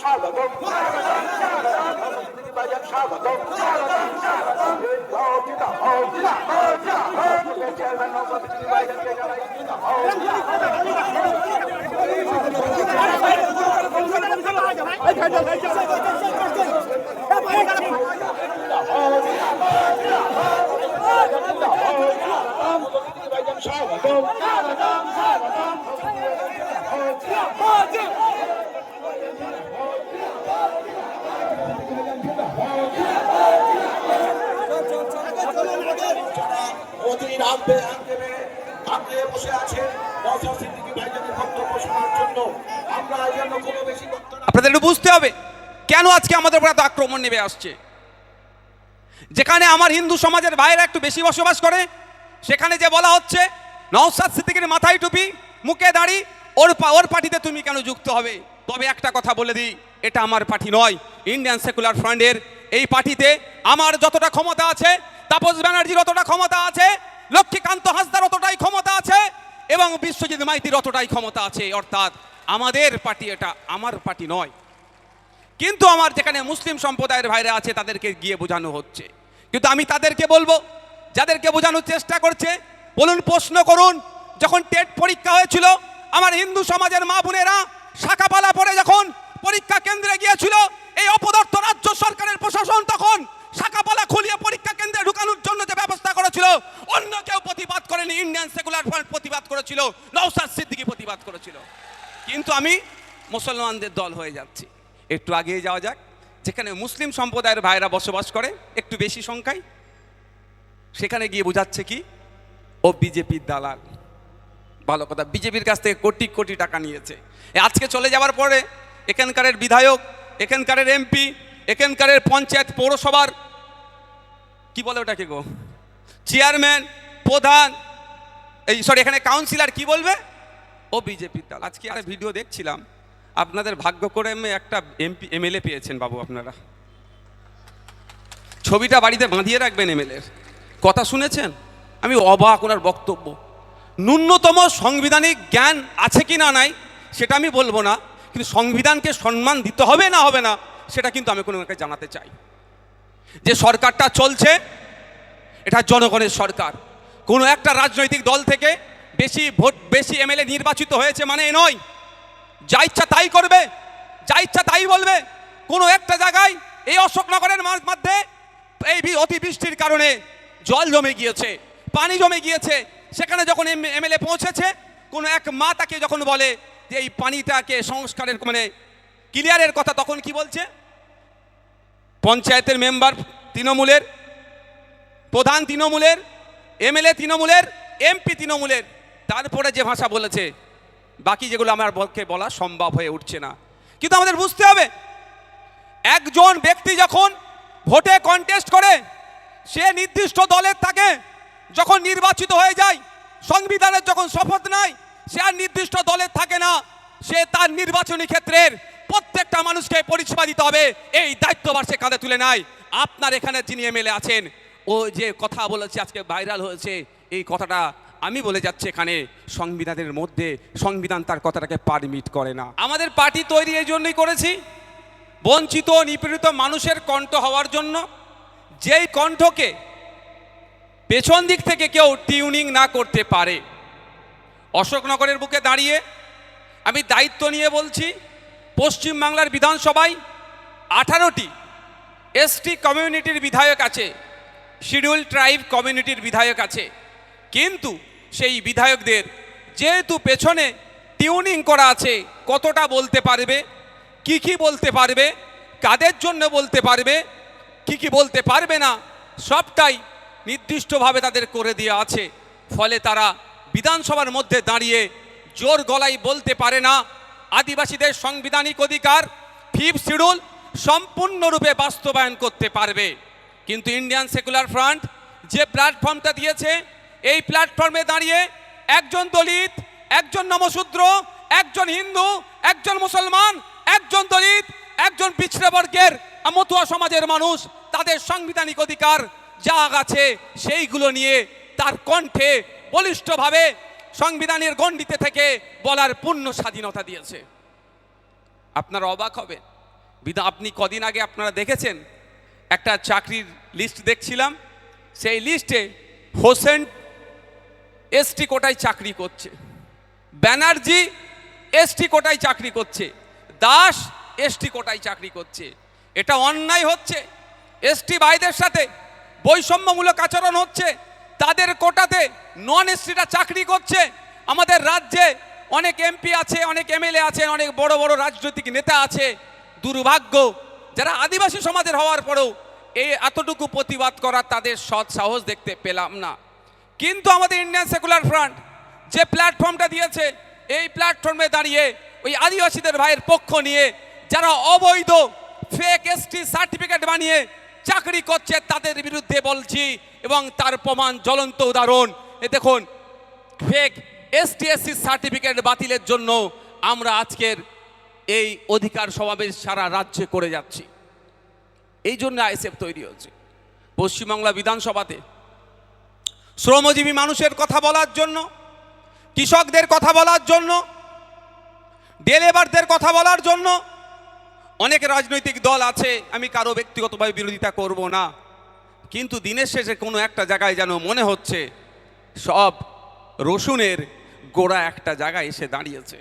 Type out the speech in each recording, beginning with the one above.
Shalom. স্বাগতম স্বাগতম বসে আছে নওশাদ সিদ্দিকী ভাইজানের বক্তব্য শোনার জন্য। আমরা কোনো বেশি আপনাদের একটু বুঝতে হবে, কেন আজকে আমাদের উপর এত আক্রমণ নেমে আসছে? যেখানে আমার হিন্দু সমাজের ভাইয়েরা একটু বেশি বসবাস করে, সেখানে যে বলা হচ্ছে নওসাদ সিদ্দিকের মাথায় টুপি, মুখে দাড়ি, ওর ওর পার্টিতে তুমি কেন যুক্ত হবে? তবে একটা কথা বলে দিই, এটা আমার পার্টি নয় ইন্ডিয়ান সেকুলার ফ্রন্টের এই পার্টিতে আমার যতটা ক্ষমতা আছে, তাপস ব্যানার্জির অতটা ক্ষমতা আছে লক্ষ্মীকান্ত হাসদার অতটাই ক্ষমতা আছে এবং বিশ্বজিৎ মাইতির অতটাই ক্ষমতা আছে, অর্থাৎ আমাদের পার্টি এটা, আমার পার্টি নয়। কিন্তু আমার যেখানে মুসলিম সম্প্রদায়ের ভাইরা আছে, তাদেরকে গিয়ে বোঝানো হচ্ছে। কিন্তু আমি তাদেরকে বলব, যাদেরকে বোঝানোর চেষ্টা করছে, বলুন, প্রশ্ন করুন, যখন টেট পরীক্ষা হয়েছিল, আমার হিন্দু সমাজের মা বোনেরা শাখাপালা পরে যখন পরীক্ষা কেন্দ্রে গিয়েছিল, এই অপদার্থ রাজ্য সরকারের প্রশাসন তখন শাখাপালা খুলিয়ে আমি মুসলমানদের দল হয়ে যাচ্ছি। একটু আগিয়ে যাওয়া যাক। যেখানে মুসলিম সম্প্রদায়ের ভাইরা বসবাস করে, একটু বেশি সংখ্যায়, সেখানে গিয়ে বোঝাচ্ছে কি, ও বিজেপির দালাল। ভালো কথা, বিজেপির কাছ থেকে কোটি কোটি টাকা নিয়েছে। আজকে চলে যাওয়ার পরে এখানকারের বিধায়ক, এখানকারের এমপি, এখানকারের পঞ্চায়েত পৌরসভার, কি বলে ওটাকে গো? চেয়ারম্যান, প্রধান, এই সরি এখানে কাউন্সিলর কি বলবে? ও বিজেপির দল। আজকে আর ভিডিও দেখছিলাম। আপনাদের ভাগ্য করে একটা এমপি এমএলএ পেয়েছেন বাবু আপনারা। ছবিটা বাড়িতে বাঁধিয়ে রাখবেন এমএলএর কথা শুনেছেন? আমি অবাক ওনার বক্তব্য। ন্যূনতম সাংবিধানিক জ্ঞান আছে কি না নাই, সেটা আমি বলব না। কিন্তু সংবিধানকে সম্মান দিতে হবে না হবে না, সেটা কিন্তু আমি কোনো জানাতে চাই। যে সরকারটা চলছে, এটা জনগণের সরকার। কোনো একটা রাজনৈতিক দল থেকে বেশি ভোট, বেশি এমএলএ নির্বাচিত হয়েছে মানে এ নয়। যা ইচ্ছা তাই করবে, যা ইচ্ছা তাই বলবে। কোনো একটা জায়গায় এই অশোকনগরের মধ্যে এই অতিবৃষ্টির কারণে জল জমে গিয়েছে, পানি জমে গিয়েছে। সেখানে যখন এমএলএ পৌঁছেছে, কোনো এক মা তাকে যখন বলে যে এই পানিটাকে সংস্কারের মানে ক্লিয়ারের কথা তখন কি বলছে? পঞ্চায়েতের মেম্বার তৃণমূলের, প্রধান তৃণমূলের, এমএলএ তৃণমূলের, এমপি তৃণমূলের তারপরে যে ভাষা বলেছে, বাকি যেগুলো আমার পক্ষে বলা সম্ভব হয়ে উঠছে না। কিন্তু আমাদের বুঝতে হবে, একজন ব্যক্তি যখন ভোটে কন্টেস্ট করে, সে নির্দিষ্ট দলের থাকে, যখন নির্বাচিত হয়ে যায়, সংবিধানের যখন শপথ নেয়, সে আর নির্দিষ্ট দলের থাকে না। সে তার নির্বাচনী ক্ষেত্রের প্রত্যেকটা মানুষকে পরিষেবা দিতে হবে, এই দায়িত্বভার সে কাঁধে তুলে নেয়। আপনার এখানে যিনি এমএলএ আছেন, ও যে কথা বলেছে, আজকে ভাইরাল হয়েছে, এই কথাটা আমি বলে যাচ্ছি এখানে সংবিধানের মধ্যে সংবিধান তার কথাটাকে পারমিট করে না। আমাদের পার্টি তৈরি এই জন্যই করেছি। বঞ্চিত, নিপীড়িত মানুষের কণ্ঠ হওয়ার জন্য। যেই কণ্ঠকে পেছন দিক থেকে কেউ টিউনিং না করতে পারে, অশোকনগরের বুকে দাঁড়িয়ে আমি দায়িত্ব নিয়ে বলছি পশ্চিমবাংলার বিধানসভায় আঠারোটি এসটি কমিউনিটির বিধায়ক আছে শিডিউল ট্রাইব কমিউনিটির বিধায়ক আছে। কিন্তু সেই বিধায়কদের। যেহেতু পেছনে টিউনিং করা আছে, কতটা বলতে পারবে, কি কি বলতে পারবে, কাদের জন্য বলতে পারবে, কি কি বলতে পারবে না, সবটাই নির্দিষ্টভাবে তাদের করে দেওয়া আছে। ফলে তারা বিধানসভার মধ্যে দাঁড়িয়ে জোর গলায় বলতে পারে না। আদিবাসীদের সাংবিধানিক অধিকার, ফিফ শিডিউল সম্পূর্ণরূপে বাস্তবায়ন করতে পারবে। কিন্তু ইন্ডিয়ান সেকুলার ফ্রন্ট যে প্ল্যাটফর্মটা দিয়েছে এই প্ল্যাটফর্মে দাঁড়িয়ে একজন দলিত, একজন নমশূদ্র, একজন হিন্দু, একজন মুসলমান, একজন দলিত, একজন পিছড়ে বর্গের মতুয়া সমাজের মানুষ, তাদের সাংবিধানিক অধিকার যা আছে সেইগুলো নিয়ে তার কণ্ঠে বলিষ্ঠভাবে সংবিধানের গণ্ডিতে থেকে বলার পূর্ণ স্বাধীনতা দিয়েছে। আপনারা অবাক হবে বিধা, আপনি কদিন আগে আপনারা দেখেছেন, একটা চাকরির লিস্ট দেখছিলাম। সেই লিস্টে হোসেন এসটি কোটায় চাকরি করছে। ব্যানার্জি এসটি কোটায় চাকরি করছে। দাস এসটি কোটায় চাকরি করছে। এটা অন্যায় হচ্ছে। এসটি ভাইদের সাথে বৈষম্যমূলক আচরণ হচ্ছে। তাদের কোটাতে নন এসটিরা চাকরি করছে। আমাদের রাজ্যে অনেক এমপি আছে, অনেক এমএলএ আছে, অনেক বড় বড় রাজনৈতিক নেতা আছে। দুর্ভাগ্য, যারা আদিবাসী সমাজের হওয়ার পরেও এই এতটুকু প্রতিবাদ করার তাদের সৎ সাহস দেখতে পেলাম না। কিন্তু আমাদের ইন্ডিয়ান সেকুলার ফ্রন্ট যে প্ল্যাটফর্মটা দিয়েছে, এই প্ল্যাটফর্মে দাঁড়িয়ে ওই আদিবাসীদের ভাইয়ের পক্ষ নিয়ে যারা অবৈধ ফেক এসটি সার্টিফিকেট বানিয়ে চাকরি করছে, তাদের বিরুদ্ধে বলছি এবং তার প্রমাণ জ্বলন্ত উদাহরণ। এ দেখুন ফেক এসটিএসসি সার্টিফিকেট বাতিলের জন্য আমরা আজকের এই অধিকার সমাবেশ সারা রাজ্যে করে যাচ্ছি। এই জন্য আইএসএফ তৈরি হচ্ছে। পশ্চিমবাংলা বিধানসভাতে শ্রমজীবী মানুষের কথা বলার জন্য, কৃষকদের কথা বলার জন্য, ডেলেবারদের কথা বলার জন্য অনেক রাজনৈতিক দল আছে, আমি কারও ব্যক্তিগতভাবে বিরোধিতা করব না। কিন্তু দিনের শেষে কোনো একটা জায়গায় যেন মনে হচ্ছে, সব রসুনের গোড়া একটা জায়গায় এসে দাঁড়িয়েছে।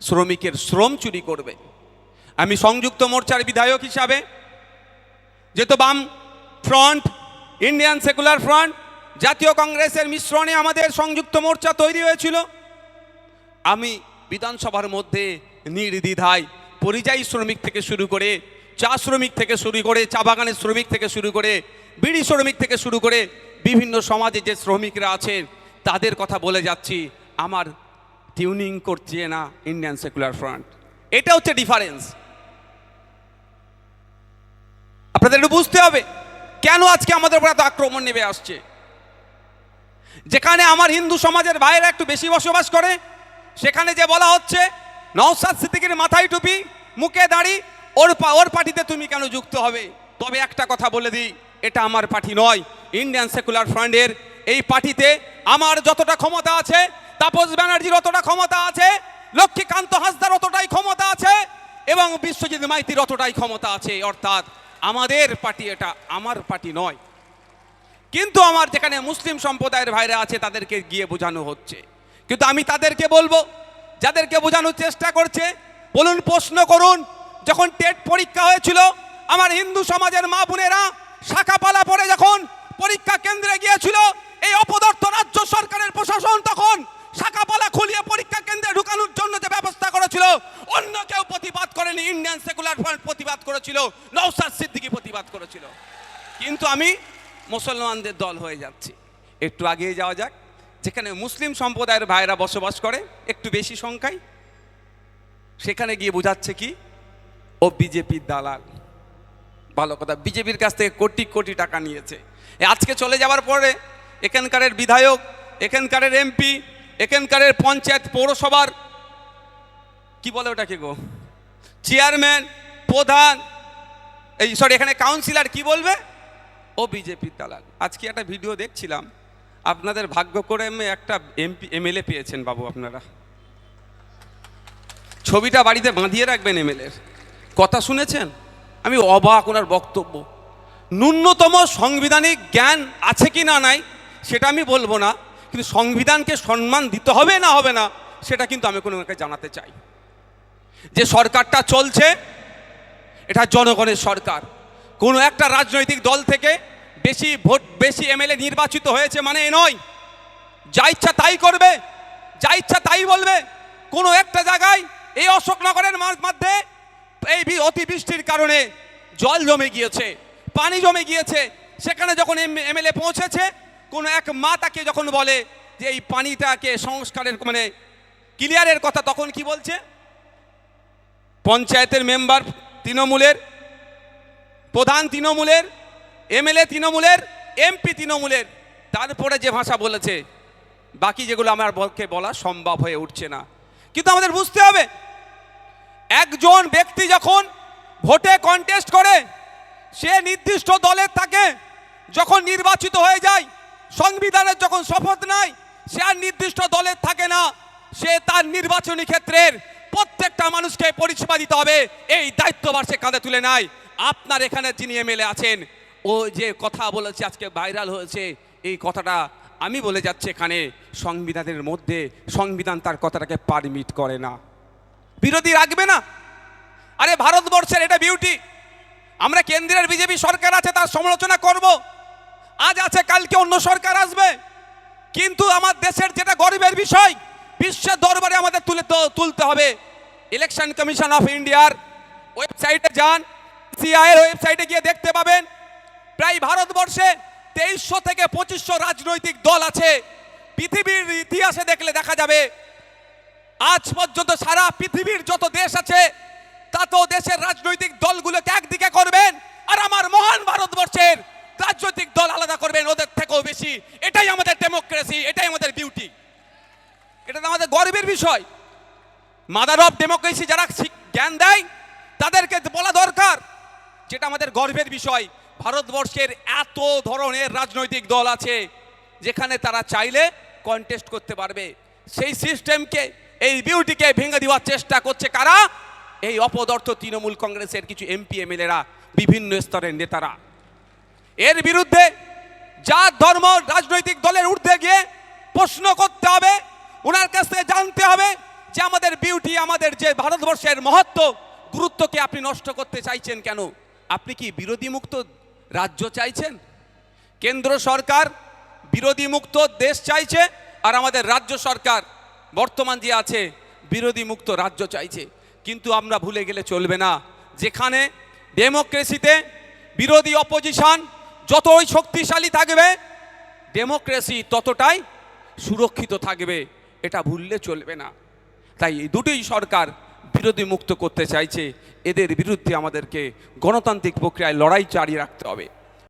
শ্রমিকের শ্রম চুরি করবে। আমি সংযুক্ত মোর্চার বিধায়ক হিসাবে, যেহেতু বাম ফ্রন্ট, ইন্ডিয়ান সেকুলার ফ্রন্ট জাতীয় কংগ্রেসের মিশ্রণে আমাদের সংযুক্ত মোর্চা তৈরি হয়েছিল। আমি বিধানসভার মধ্যে নির্দ্বিধায় পরিযায়ী শ্রমিক থেকে শুরু করে চা শ্রমিক থেকে শুরু করে, চা বাগানের শ্রমিক থেকে শুরু করে, বিড়ি শ্রমিক থেকে শুরু করে বিভিন্ন সমাজে যে শ্রমিকরা আছেন, তাদের কথা বলে যাচ্ছি। আমার টিউনিং করছে না ইন্ডিয়ান সেকুলার ফ্রন্ট। এটা হচ্ছে ডিফারেন্স। আপনাদের একটু বুঝতে হবে, কেন আজকে আমাদের উপর এত আক্রমণ নেমে আসছে? যেখানে আমার হিন্দু সমাজের বাইরে একটু বেশি বসবাস করে, সেখানে যে বলা হচ্ছে নওসাদ সিদ্দিকির মাথায় টুপি, মুখে দাড়ি, ওর ওর পার্টিতে তুমি কেন যুক্ত হবে? তবে একটা কথা বলে দিই, এটা আমার পার্টি নয় ইন্ডিয়ান সেকুলার ফ্রন্টের এই পার্টিতে আমার যতটা ক্ষমতা আছে, তাপস ব্যানার্জির অতটা ক্ষমতা আছে, লক্ষ্মীকান্ত হাসদার অতটাই ক্ষমতা আছে, এবং বিশ্বজিৎ মাইতির অতটাই ক্ষমতা আছে। অর্থাৎ আমাদের পার্টি এটা, আমার পার্টি নয়। কিন্তু আমার যেখানে মুসলিম সম্প্রদায়ের ভাইরা আছে, তাদেরকে গিয়ে বোঝানো হচ্ছে। কিন্তু আমি তাদেরকে বলব, যাদেরকে বোঝানোর চেষ্টা করছে, বলুন, প্রশ্ন করুন, যখন টেট পরীক্ষা হয়েছিল, আমার হিন্দু সমাজের মা মুসলমানদের দল হয়ে যাচ্ছি। একটু আগিয়ে যাওয়া যাক, যেখানে মুসলিম সম্প্রদায়ের ভাইরা বসবাস করে, একটু বেশি সংখ্যায়, সেখানে গিয়ে বোঝাচ্ছে কি, ও বিজেপির দালাল। ভালো কথা, বিজেপির কাছ থেকে কোটি কোটি টাকা নিয়েছে। আজকে চলে যাওয়ার পরে এখানকারের বিধায়ক, এখানকারের এমপি, এখানকারের পঞ্চায়েত পৌরসভার, কি বলে ওটাকে গো? চেয়ারম্যান, প্রধান, এই সরি এখানে কাউন্সিলর কি বলবে? ও বিজেপির দালাল। আজকে একটা ভিডিও দেখছিলাম। আপনাদের ভাগ্য করে একটা এমপি, এমএলএ পেয়েছেন বাবু আপনারা। ছবিটা বাড়িতে বাঁধিয়ে রাখবেন এমএলএর। কথা শুনেছেন? আমি অবাক ওনার বক্তব্য। ন্যূনতম সাংবিধানিক জ্ঞান আছে কি না নাই, সেটা আমি বলব না, কিন্তু সংবিধানকে সম্মান দিতে হবে না হবে না, সেটা কিন্তু আমি কোনো জানাতে চাই। যে সরকারটা চলছে, এটা জনগণের সরকার। কোনো একটা রাজনৈতিক দল থেকে বেশি ভোট, বেশি এমএলএ নির্বাচিত হয়েছে মানে এ নয়। যা ইচ্ছা তাই করবে, যা ইচ্ছা তাই বলবে। কোনো একটা জায়গায় এই অশোকনগরের মধ্যে এই অতিবৃষ্টির কারণে জল জমে গিয়েছে, পানি জমে গিয়েছে। সেখানে যখন এমএলএ পৌঁছেছে, কোনো এক মা তাকে যখন বলে যে এই পানিটাকে সংস্কারের মানে ক্লিয়ারের কথা, তখন কি বলছে? পঞ্চায়েতের মেম্বার তৃণমূলের প্রধান তৃণমূলের, এমএলএ তৃণমূলের, এমপি তৃণমূলের, তারপরে যে ভাষা বলেছে, বাকি যেগুলো আমার পক্ষে বলা সম্ভব হয়ে উঠছে না। কিন্তু আমাদের বুঝতে হবে, একজন ব্যক্তি যখন ভোটে কন্টেস্ট করে, সে নির্দিষ্ট দলের থাকে, যখন নির্বাচিত হয়ে যায়, সংবিধানের যখন শপথ নেয়, সে আর নির্দিষ্ট দলের থাকে না। সে তার নির্বাচনী ক্ষেত্রের প্রত্যেকটা মানুষকে পরিষেবা দিতে হবে, এই দায়িত্বভার সে কাঁধে তুলে নেয়। আপনার এখানে যিনি এমএলএ আছেন, ও যে কথা বলেছে, আজকে ভাইরাল হয়েছে, এই কথাটা আমি বলে যাচ্ছি এখানে, সংবিধানের মধ্যে সংবিধান তার কথাটাকে পারমিট করে না। বিরোধী রাখবে না। আরে ভারতবর্ষের এটা বিউটি আমরা কেন্দ্রের বিজেপি সরকার আছে, তার সমালোচনা করব। আজ আছে, কালকে অন্য সরকার আসবে। কিন্তু আমার দেশের যেটা গরিবের বিষয়, বিশ্বের দরবারে আমাদের তুলে তুলতে হবে। ইলেকশন কমিশন অফ ইন্ডিয়ার ওয়েবসাইটে যান। সিআই এর ওয়েবসাইটে গিয়ে দেখতে পাবেন, প্রায় ভারতবর্ষে তেইশশো থেকে পঁচিশশো রাজনৈতিক দল আছে। পৃথিবীর ইতিহাসে দেখলে দেখা যাবে, আজ পর্যন্ত সারা পৃথিবীর যত দেশ আছে, তত দেশের রাজনৈতিক দলগুলোকে একদিকে করবেন, আর আমার মহান ভারতবর্ষের রাজনৈতিক দল আলাদা করবেন ওদের থেকেও বেশি। এটাই আমাদের ডেমোক্রেসি এটাই আমাদের বিউটি এটা তো আমাদের গর্বের বিষয়। মাদার অফ ডেমোক্রেসি যারা জ্ঞান দেয়, তাদেরকে বলা দরকার যেটা আমাদের গর্বের বিষয়, ভারতবর্ষের এত ধরনের রাজনৈতিক দল আছে যেখানে তারা চাইলে কন্টেস্ট করতে পারবে। সেই সিস্টেমকে এই বিউটিকে ভেঙে দেওয়ার চেষ্টা করছে কারা? এই অপদর্থ তৃণমূল কংগ্রেসের কিছু এমপি এমএলএরা বিভিন্ন স্তরের নেতারা। এর বিরুদ্ধে জাত, ধর্ম, রাজনৈতিক দলের ঊর্ধ্বে গিয়ে প্রশ্ন করতে হবে, ওনার কাছ থেকে জানতে হবে যে আমাদের বিউটি আমাদের যে ভারতবর্ষের মহত্ব, গুরুত্বকে আপনি নষ্ট করতে চাইছেন কেন? আপনি কি বিরোধী মুক্ত রাজ্য চাইছেন? কেন্দ্র সরকার বিরোধী মুক্ত দেশ চাইছে আর আমাদের রাজ্য সরকার বর্তমান যে আছে বিরোধী মুক্ত রাজ্য চাইছে। কিন্তু আমরা ভুলে গেলে চলবে না। যেখানে ডেমোক্রেসিতে বিরোধী অপোজিশন যতই শক্তিশালী থাকবে, ডেমোক্রেসি ততটাই সুরক্ষিত থাকবে। এটা ভুললে চলবে না। তাই এই দুটোই সরকার বিরোধী মুক্ত করতে চাইছে এদের বিরুদ্ধে আমাদেরকে গণতান্ত্রিক প্রক্রিয়ায় লড়াই চালিয়ে রাখতে হবে।